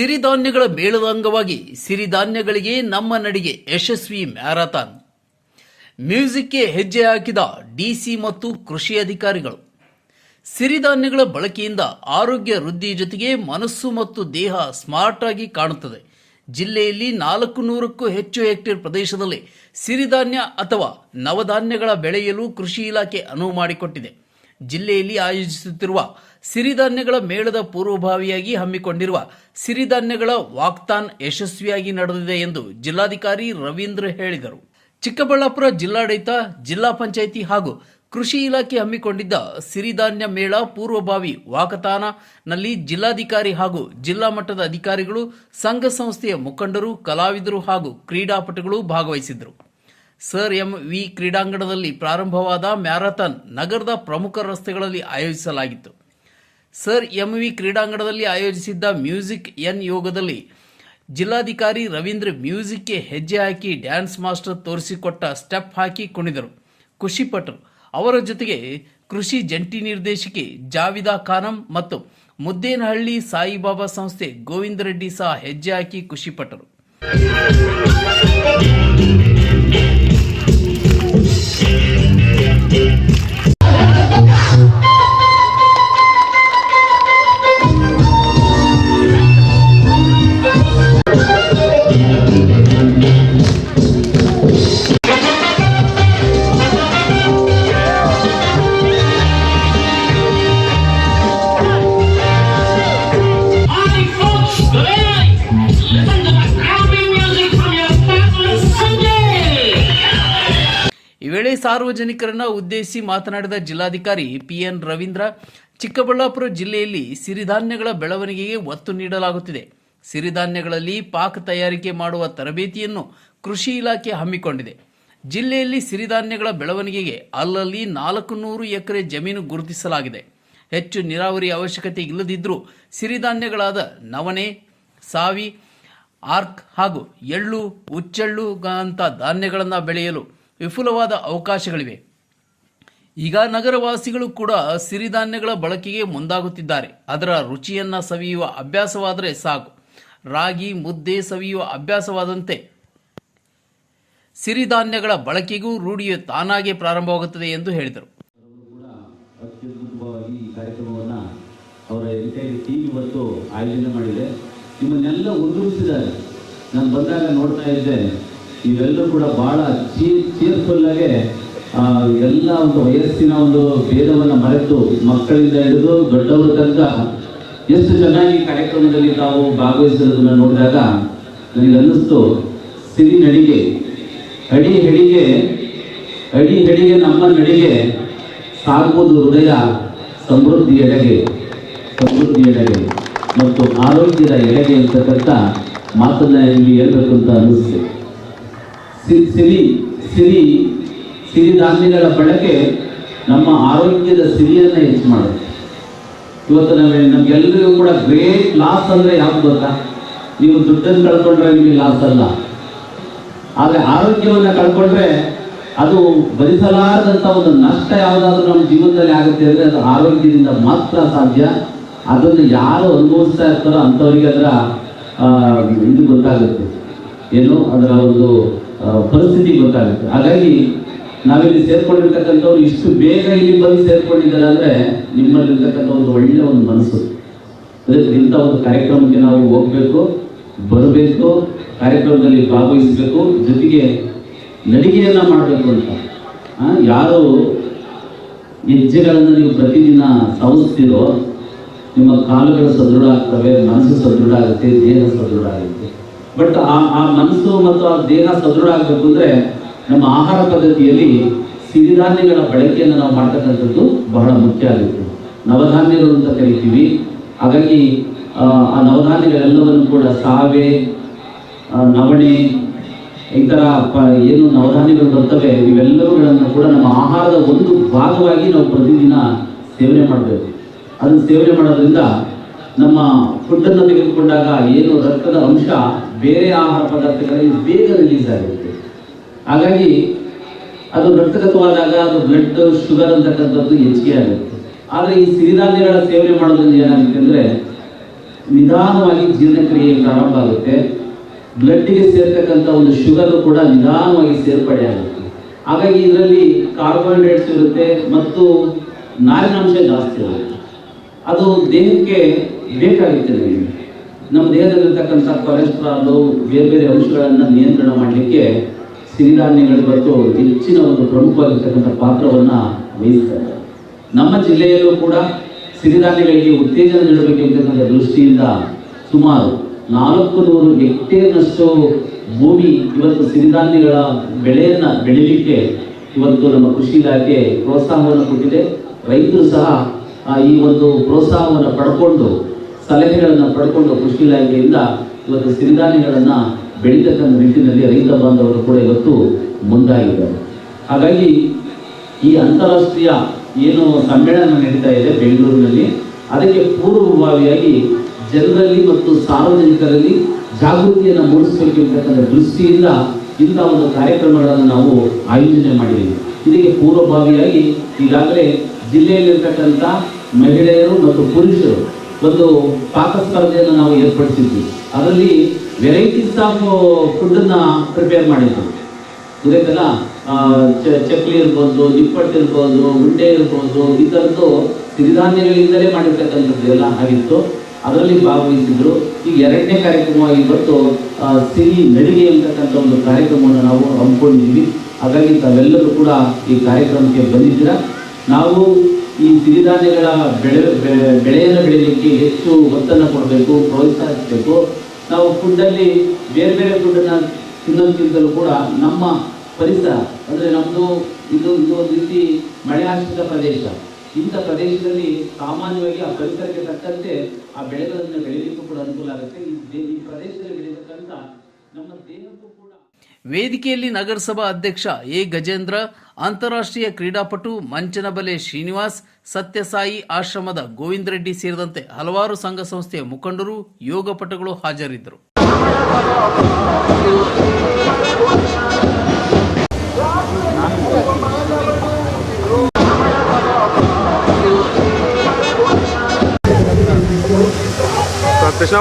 ಸಿರಿಧಾನ್ಯಗಳ ಮೇಳದ ಅಂಗವಾಗಿ ಸಿರಿಧಾನ್ಯಗಳಿಗೆ ನಮ್ಮ ನಡಿಗೆ ಯಶಸ್ವಿ ಮ್ಯಾರಥಾನ್. ಮ್ಯೂಸಿಕ್ಗೆ ಹೆಜ್ಜೆ ಹಾಕಿದ ಡಿಸಿ ಮತ್ತು ಕೃಷಿ ಅಧಿಕಾರಿಗಳು. ಸಿರಿಧಾನ್ಯಗಳ ಬಳಕೆಯಿಂದ ಆರೋಗ್ಯ ವೃದ್ಧಿ ಜೊತೆಗೆ ಮನಸ್ಸು ಮತ್ತು ದೇಹ ಸ್ಮಾರ್ಟ್ ಆಗಿ ಕಾಣುತ್ತದೆ. ಜಿಲ್ಲೆಯಲ್ಲಿ ನಾಲ್ಕು ನೂರಕ್ಕೂ ಹೆಚ್ಚು ಹೆಕ್ಟೇರ್ ಪ್ರದೇಶದಲ್ಲಿ ಸಿರಿಧಾನ್ಯ ಅಥವಾ ನವಧಾನ್ಯಗಳ ಬೆಳೆಯಲು ಕೃಷಿ ಇಲಾಖೆ ಅನುವು ಮಾಡಿಕೊಟ್ಟಿದೆ. ಜಿಲ್ಲೆಯಲ್ಲಿ ಆಯೋಜಿಸುತ್ತಿರುವ ಸಿರಿಧಾನ್ಯಗಳ ಮೇಳದ ಪೂರ್ವಭಾವಿಯಾಗಿ ಹಮ್ಮಿಕೊಂಡಿರುವ ಸಿರಿಧಾನ್ಯಗಳ ವಾಕ್ತಾನ್ ಯಶಸ್ವಿಯಾಗಿ ನಡೆದಿದೆ ಎಂದು ಜಿಲ್ಲಾಧಿಕಾರಿ ರವೀಂದ್ರ ಹೇಳಿದರು. ಚಿಕ್ಕಬಳ್ಳಾಪುರ ಜಿಲ್ಲಾಡಳಿತ, ಜಿಲ್ಲಾ ಪಂಚಾಯಿತಿ ಹಾಗೂ ಕೃಷಿ ಇಲಾಖೆ ಹಮ್ಮಿಕೊಂಡಿದ್ದ ಸಿರಿಧಾನ್ಯ ಮೇಳ ಪೂರ್ವಭಾವಿ ವಾಕತಾನನಲ್ಲಿ ಜಿಲ್ಲಾಧಿಕಾರಿ ಹಾಗೂ ಜಿಲ್ಲಾ ಮಟ್ಟದ ಅಧಿಕಾರಿಗಳು, ಸಂಘ ಸಂಸ್ಥೆಯ ಮುಖಂಡರು, ಕಲಾವಿದರು ಹಾಗೂ ಕ್ರೀಡಾಪಟುಗಳು ಭಾಗವಹಿಸಿದ್ದರು. ಸರ್ ಎಂ ವಿ ಕ್ರೀಡಾಂಗಣದಲ್ಲಿ ಪ್ರಾರಂಭವಾದ ಮ್ಯಾರಥಾನ್ ನಗರದ ಪ್ರಮುಖ ರಸ್ತೆಗಳಲ್ಲಿ ಆಯೋಜಿಸಲಾಗಿತ್ತು. ಸರ್ ಎಂ ವಿ ಕ್ರೀಡಾಂಗಣದಲ್ಲಿ ಆಯೋಜಿಸಿದ್ದ ಮ್ಯೂಸಿಕ್ ಎನ್ ಯೋಗದಲ್ಲಿ ಜಿಲ್ಲಾಧಿಕಾರಿ ರವೀಂದ್ರ ಮ್ಯೂಸಿಕ್ಗೆ ಹೆಜ್ಜೆ ಹಾಕಿ ಡ್ಯಾನ್ಸ್ ಮಾಸ್ಟರ್ ತೋರಿಸಿಕೊಟ್ಟ ಸ್ಟೆಪ್ ಹಾಕಿ ಕುಣಿದರು. ಖುಷಿಪಟ್ಟರು. ಅವರ ಜೊತೆಗೆ ಕೃಷಿ ಜಂಟಿ ನಿರ್ದೇಶಕಿ ಜಾವಿದಾ ಖಾನಂ ಮತ್ತು ಮುದ್ದೇನಹಳ್ಳಿ ಸಾಯಿಬಾಬಾ ಸಂಸ್ಥೆ ಗೋವಿಂದ ರೆಡ್ಡಿ ಸಹ ಹೆಜ್ಜೆ ಹಾಕಿ ಖುಷಿಪಟ್ಟರು. Morning, ಸಾರ್ವಜನಿಕರನ್ನ ಉದ್ದೇಶಿಸಿ ಮಾತನಾಡಿದ ಜಿಲ್ಲಾಧಿಕಾರಿ ಪಿಎನ್ ರವೀಂದ್ರ, ಚಿಕ್ಕಬಳ್ಳಾಪುರ ಜಿಲ್ಲೆಯಲ್ಲಿ ಸಿರಿಧಾನ್ಯಗಳ ಬೆಳವಣಿಗೆಗೆ ಒತ್ತು ನೀಡಲಾಗುತ್ತಿದೆ. ಸಿರಿಧಾನ್ಯಗಳಲ್ಲಿ ಪಾಕ ತಯಾರಿಕೆ ಮಾಡುವ ತರಬೇತಿಯನ್ನು ಕೃಷಿ ಇಲಾಖೆ ಹಮ್ಮಿಕೊಂಡಿದೆ. ಜಿಲ್ಲೆಯಲ್ಲಿ ಸಿರಿಧಾನ್ಯಗಳ ಬೆಳವಣಿಗೆಗೆ ಅಲ್ಲಲ್ಲಿ ನಾಲ್ಕು ನೂರು ಎಕರೆ ಜಮೀನು ಗುರುತಿಸಲಾಗಿದೆ. ಹೆಚ್ಚು ನೀರಾವರಿ ಅವಶ್ಯಕತೆ ಇಲ್ಲದಿದ್ದರೂ ಸಿರಿಧಾನ್ಯಗಳಾದ ನವಣೆ, ಸಾವಿ, ಆರ್ಕ್ ಹಾಗೂ ಎಳ್ಳು ಉಚ್ಚೆಳ್ಳು ಅಂತ ಧಾನ್ಯಗಳನ್ನು ಬೆಳೆಯಲು ವಿಪುಲವಾದ ಅವಕಾಶಗಳಿವೆ. ಈಗ ನಗರವಾಸಿಗಳು ಕೂಡ ಸಿರಿಧಾನ್ಯಗಳ ಬಳಕೆಗೆ ಮುಂದಾಗುತ್ತಿದ್ದಾರೆ. ಅದರ ರುಚಿಯನ್ನ ಸವಿಯುವ ಅಭ್ಯಾಸವಾದರೆ ಸಾಕು. ರಾಗಿ, ಮುದ್ದೆ ಸವಿಯುವ ಅಭ್ಯಾಸವಾದಂತೆ ಸಿರಿಧಾನ್ಯಗಳ ಬಳಕೆಗೂ ರೂಢಿಯು ತಾನಾಗೆ ಪ್ರಾರಂಭವಾಗುತ್ತದೆ ಎಂದು ಹೇಳಿದರು. ಆಯೋಜನೆ ಮಾಡಿದೆ. ನಿಮ್ಮನ್ನೆಲ್ಲ ನಾನು ಬಂದಾಗ ನೋಡ್ತಾ ಇದ್ದೆ. ನೀವೆಲ್ಲರೂ ಕೂಡ ಬಹಳ ಚೀ ಚೀರ್ಫುಲ್ಲಾಗೆ ಎಲ್ಲ ಒಂದು ವಯಸ್ಸಿನ ಒಂದು ಭೇದವನ್ನು ಮರೆತು ಮಕ್ಕಳಿಂದ ಹಿಡಿದು ದೊಡ್ಡವರ ತನಕ ಎಷ್ಟು ಚೆನ್ನಾಗಿ ಕಾರ್ಯಕ್ರಮದಲ್ಲಿ ತಾವು ಭಾಗವಹಿಸಿರೋದನ್ನ ನೋಡಿದಾಗ ನನಗೆ ಅನ್ನಿಸ್ತು ಸಿರಿ ನಡಿಗೆ. ಅಡಿ ಹೆಡಿಗೆ ಅಡಿ ಹೆಡಿಗೆ ನಮ್ಮ ನಡಿಗೆ ಸಾಗುವುದು ಹೃದಯ ಸಮೃದ್ಧಿ ಎಡೆಗೆ ಸಮೃದ್ಧಿ ಎಡೆಗೆ ಮತ್ತು ಆರೋಗ್ಯದ ಎಡೆಗೆ ಅಂತಕ್ಕಂಥ ಮಾತನ್ನ ಇಲ್ಲಿ ಹೇಳ್ಬೇಕು ಅಂತ ಅನ್ನಿಸ್ತು. ಸಿರಿ ಸಿರಿ ಸಿರಿಧಾನ್ಯಗಳ ಬಳಕೆ ನಮ್ಮ ಆರೋಗ್ಯದ ಸಿರಿಯನ್ನ ಹೆಚ್ಚು ಮಾಡುತ್ತೆ. ಇವತ್ತು ನಮಗೆ ನಮ್ಗೆಲ್ಲರಿಗೂ ಕೂಡ ಗ್ರೇಟ್ ಲಾಸ್ ಅಂದ್ರೆ ಯಾವ್ದು ಗೊತ್ತಾ? ನೀವು ದುಡ್ಡನ್ನು ಕಳ್ಕೊಂಡ್ರೆ ನಿಮಗೆ ಲಾಸ್ ಅಲ್ಲ. ಆದರೆ ಆರೋಗ್ಯವನ್ನ ಕಳ್ಕೊಂಡ್ರೆ ಅದು ಭರಿಸಲಾರದಂಥ ಒಂದು ನಷ್ಟ ಯಾವುದಾದ್ರೂ ನಮ್ಮ ಜೀವನದಲ್ಲಿ ಆಗುತ್ತೆ ಅಂದರೆ ಅದು ಆರೋಗ್ಯದಿಂದ ಮಾತ್ರ ಸಾಧ್ಯ. ಅದನ್ನು ಯಾರು ಅನುಭವಿಸ್ತಾ ಇರ್ತಾರೋ ಅಂಥವರಿಗೆ ಅದರ ಇದು ಗೊತ್ತಾಗುತ್ತೆ. ಏನು? ಅದರ ಒಂದು ಪರಿಸ್ಥಿತಿ ಗೊತ್ತಾಗುತ್ತೆ ಹಾಗಾಗಿ ನಾವಿಲ್ಲಿ ಸೇರ್ಕೊಂಡಿರ್ತಕ್ಕಂಥವ್ರು ಇಷ್ಟು ಬೇಗ ಇಲ್ಲಿ ಬಂದು ಸೇರ್ಕೊಂಡಿದ್ದಾರೆ ಅಂದರೆ ನಿಮ್ಮಲ್ಲಿರ್ತಕ್ಕಂಥ ಒಂದು ಒಳ್ಳೆಯ ಒಂದು ಮನಸ್ಸು. ಅದಕ್ಕೆ ಇಂಥ ಒಂದು ಕಾರ್ಯಕ್ರಮಕ್ಕೆ ನಾವು ಹೋಗಬೇಕು, ಬರಬೇಕು, ಕಾರ್ಯಕ್ರಮದಲ್ಲಿ ಭಾಗವಹಿಸಬೇಕು, ಜೊತೆಗೆ ನಡಿಗೆಯನ್ನ ಮಾಡಬೇಕು ಅಂತ. ಯಾರು ಹೆಜ್ಜೆಗಳನ್ನು ನೀವು ಪ್ರತಿದಿನ ಸವಿಸ್ತೀರೋ, ನಿಮ್ಮ ಕಾಲುಗಳು ಸದೃಢ ಆಗ್ತವೆ, ಮನಸ್ಸು ಸದೃಢ ಆಗುತ್ತೆ, ದೇಹ ಸದೃಢ ಆಗುತ್ತೆ. ಬಟ್ ಆ ಆ ಮನಸ್ಸು ಮತ್ತು ಆ ದೇಹ ಸದೃಢ ಆಗಬೇಕು ಅಂದ್ರೆ ನಮ್ಮ ಆಹಾರ ಪದ್ಧತಿಯಲ್ಲಿ ಸಿರಿಧಾನ್ಯಗಳ ಬಳಕೆಯನ್ನು ನಾವು ಮಾಡ್ತಕ್ಕಂಥದ್ದು ಬಹಳ ಮುಖ್ಯ ಆಗುತ್ತೆ. ನವಧಾನ್ಯಗಳು ಅಂತ ಕರಿತೀವಿ. ಹಾಗಾಗಿ ಆ, ನವಧಾನ್ಯಗಳೆಲ್ಲವನ್ನು ಕೂಡ ಸಾವೆ ನವಣೆ ಈ ಥರ ಏನು ನವಧಾನ್ಯಗಳು ಬರ್ತವೆ ಇವೆಲ್ಲವುಗಳನ್ನು ಕೂಡ ನಮ್ಮ ಆಹಾರದ ಒಂದು ಭಾಗವಾಗಿ ನಾವು ಪ್ರತಿದಿನ ಸೇವನೆ ಮಾಡಬೇಕು. ಅದನ್ನು ಸೇವನೆ ಮಾಡೋದ್ರಿಂದ ನಮ್ಮ ಫುಡ್ಡನ್ನು ತೆಗೆದುಕೊಂಡಾಗ ಏನು ರಕ್ತದ ಅಂಶ ಬೇರೆ ಆಹಾರ ಪದಾರ್ಥಗಳಲ್ಲಿ ಬೇಗ ರಿಲೀಸ್ ಆಗುತ್ತೆ. ಹಾಗಾಗಿ ಅದು ರಕ್ತಗತವಾದಾಗ ಅದು ಬ್ಲಡ್ ಶುಗರ್ ಅಂತಕ್ಕಂಥದ್ದು ಹೆಚ್ಚಿಗೆ ಆಗುತ್ತೆ. ಆದರೆ ಈ ಸಿರಿಧಾನ್ಯಗಳ ಸೇವನೆ ಮಾಡೋದ್ರಿಂದ ಏನಾಗುತ್ತೆ ಅಂದರೆ ನಿಧಾನವಾಗಿ ಜೀರ್ಣಕ್ರಿಯೆ ಪ್ರಾರಂಭ ಆಗುತ್ತೆ. ಬ್ಲಡ್ಡಿಗೆ ಸೇರ್ತಕ್ಕಂಥ ಒಂದು ಶುಗರ್ ಕೂಡ ನಿಧಾನವಾಗಿ ಸೇರ್ಪಡೆ ಆಗುತ್ತೆ. ಹಾಗಾಗಿ ಇದರಲ್ಲಿ ಕಾರ್ಬೋಹೈಡ್ರೇಟ್ಸ್ ಇರುತ್ತೆ ಮತ್ತು ನಾರಿನಾಂಶ ಜಾಸ್ತಿ ಇರುತ್ತೆ ಅದು ದೇಹಕ್ಕೆ ಬೇಕಾಗುತ್ತೆ ನಮಗೆ. ನಮ್ಮ ದೇಹದಲ್ಲಿರ್ತಕ್ಕಂಥ ಕೊಲೆಸ್ಟ್ರಾಲು ಬೇರೆ ಬೇರೆ ಅಂಶಗಳನ್ನು ನಿಯಂತ್ರಣ ಮಾಡಲಿಕ್ಕೆ ಸಿರಿಧಾನ್ಯಗಳು ಇವತ್ತು ಹೆಚ್ಚಿನ ಒಂದು ಪ್ರಮುಖವಾಗಿರ್ತಕ್ಕಂಥ ಪಾತ್ರವನ್ನು ವಹಿಸ್ತಾರೆ. ನಮ್ಮ ಜಿಲ್ಲೆಯಲ್ಲೂ ಕೂಡ ಸಿರಿಧಾನ್ಯಗಳಿಗೆ ಉತ್ತೇಜನ ನೀಡಬೇಕು ಅಂತಕ್ಕಂಥ ದೃಷ್ಟಿಯಿಂದ ಸುಮಾರು ನಾಲ್ಕು ನೂರು ಹೆಕ್ಟೇರ್ನಷ್ಟು ಭೂಮಿ ಇವತ್ತು ಸಿರಿಧಾನ್ಯಗಳ ಬೆಳೆಯನ್ನು ಬೆಳೀಲಿಕ್ಕೆ ಇವತ್ತು ನಮ್ಮ ಕೃಷಿ ಇಲಾಖೆ ಪ್ರೋತ್ಸಾಹವನ್ನು ಕೊಟ್ಟಿದೆ. ರೈತರು ಸಹ ಈ ಒಂದು ಪ್ರೋತ್ಸಾಹವನ್ನು ಪಡ್ಕೊಂಡು ಸಲಹೆಗಳನ್ನು ಪಡ್ಕೊಂಡು ಕೃಷಿ ಇಲಾಖೆಯಿಂದ ಇವತ್ತು ಸಿರಿಧಾನ್ಯಗಳನ್ನು ಬೆಳೀತಕ್ಕಂಥ ನಿಟ್ಟಿನಲ್ಲಿ ರೈತ ಬಾಂಧವರು ಕೂಡ ಇವತ್ತು ಮುಂದಾಗಿದ್ದಾರೆ. ಹಾಗಾಗಿ ಈ ಅಂತಾರಾಷ್ಟ್ರೀಯ ಏನು ಸಮ್ಮೇಳನ ನಡೀತಾ ಇದೆ ಬೆಂಗಳೂರಿನಲ್ಲಿ, ಅದಕ್ಕೆ ಪೂರ್ವಭಾವಿಯಾಗಿ ಜನರಲ್ಲಿ ಮತ್ತು ಸಾರ್ವಜನಿಕರಲ್ಲಿ ಜಾಗೃತಿಯನ್ನು ಮೂಡಿಸಬೇಕೆಂಬತಕ್ಕಂಥ ದೃಷ್ಟಿಯಿಂದ ಇಂಥ ಒಂದು ಕಾರ್ಯಕ್ರಮಗಳನ್ನು ನಾವು ಆಯೋಜನೆ ಮಾಡಿದ್ದೀವಿ. ಇದಕ್ಕೆ ಪೂರ್ವಭಾವಿಯಾಗಿ ಈಗಾಗಲೇ ಜಿಲ್ಲೆಯಲ್ಲಿರ್ತಕ್ಕಂಥ ಮಹಿಳೆಯರು ಮತ್ತು ಪುರುಷರು ಒಂದು ಪಾಕ ಸ್ಪರ್ಧೆಯನ್ನು ನಾವು ಏರ್ಪಡಿಸಿದ್ವಿ. ಅದರಲ್ಲಿ ವೆರೈಟೀಸ್ ಆಫ್ ಫುಡ್ಡನ್ನು ಪ್ರಿಪೇರ್ ಮಾಡಿದ್ವಿ ಗೊತ್ತಾಯ್ತಲ್ಲ? ಚಕ್ಲಿ ಇರ್ಬೋದು ನಿಪ್ಪಟ್ಟು ಇರ್ಬೋದು, ಉಂಡೆ ಇರ್ಬೋದು, ಈ ಥರದ್ದು ಸಿರಿಧಾನ್ಯಗಳಿಂದಲೇ ಮಾಡಿರ್ತಕ್ಕಂಥದ್ದು ಎಲ್ಲ ಆಗಿತ್ತು. ಅದರಲ್ಲಿ ಭಾಗವಹಿಸಿದ್ರು. ಈಗ ಎರಡನೇ ಕಾರ್ಯಕ್ರಮವಾಗಿ ಇವತ್ತು ಸಿರಿ ನಡಿಗೆ ಅಂತಕ್ಕಂಥ ಒಂದು ಕಾರ್ಯಕ್ರಮವನ್ನು ನಾವು ಹಮ್ಮಿಕೊಂಡಿದ್ದೀವಿ. ಹಾಗಾಗಿ ತಾವೆಲ್ಲರೂ ಕೂಡ ಈ ಕಾರ್ಯಕ್ರಮಕ್ಕೆ ಬಂದಿದ್ದೀರಾ. ನಾವು ಈ ಸಿರಿಧಾನ್ಯಗಳ ಬೆಳೆ ಬೆಳೆಯನ್ನು ಬೆಳೀಲಿಕ್ಕೆ ಹೆಚ್ಚು ಒತ್ತನ್ನು ಕೊಡಬೇಕು, ಪ್ರೋತ್ಸಾಹಿಸಬೇಕು. ನಾವು ಫುಡ್ಡಲ್ಲಿ ಬೇರೆ ಬೇರೆ ಫುಡ್ಡನ್ನು ತಿನ್ನೋದಕ್ಕಿಂತಲೂ ಕೂಡ ನಮ್ಮ ಪರಿಸರ, ಅಂದರೆ ನಮ್ಮದು ಇದು ಇದು ಒಂದು ರೀತಿ ಮಳೆ ಆಶ್ರಿತ ಪ್ರದೇಶ. ಇಂಥ ಪ್ರದೇಶದಲ್ಲಿ ಸಾಮಾನ್ಯವಾಗಿ ಆ ಪರಿಸರಕ್ಕೆ ತಕ್ಕಂತೆ ಆ ಬೆಳೆಗಳನ್ನು ಬೆಳೀಲಿಕ್ಕೂ ಕೂಡ ಅನುಕೂಲ ಆಗುತ್ತೆ. ಈ ಪ್ರದೇಶದಲ್ಲಿ ಬೆಳೆಯತಕ್ಕಂಥ ನಮ್ಮ ದೇಹಕ್ಕೂ ವೇದಿಕೆಯಲ್ಲಿ ನಗರಸಭಾ ಅಧ್ಯಕ್ಷ ಎ ಗಜೇಂದ್ರ, ಅಂತಾರಾಷ್ಟ್ರೀಯ ಕ್ರೀಡಾಪಟು ಮಂಚನಬಲೆ ಶ್ರೀನಿವಾಸ್, ಸತ್ಯಸಾಯಿ ಆಶ್ರಮದ ಗೋವಿಂದ ರೆಡ್ಡಿ ಸೇರಿದಂತೆ ಹಲವಾರು ಸಂಘ ಸಂಸ್ಥೆಯ ಮುಖಂಡರು ಯೋಗಪಟುಗಳು ಹಾಜರಿದ್ದರು. ಕೃಷ್ಣ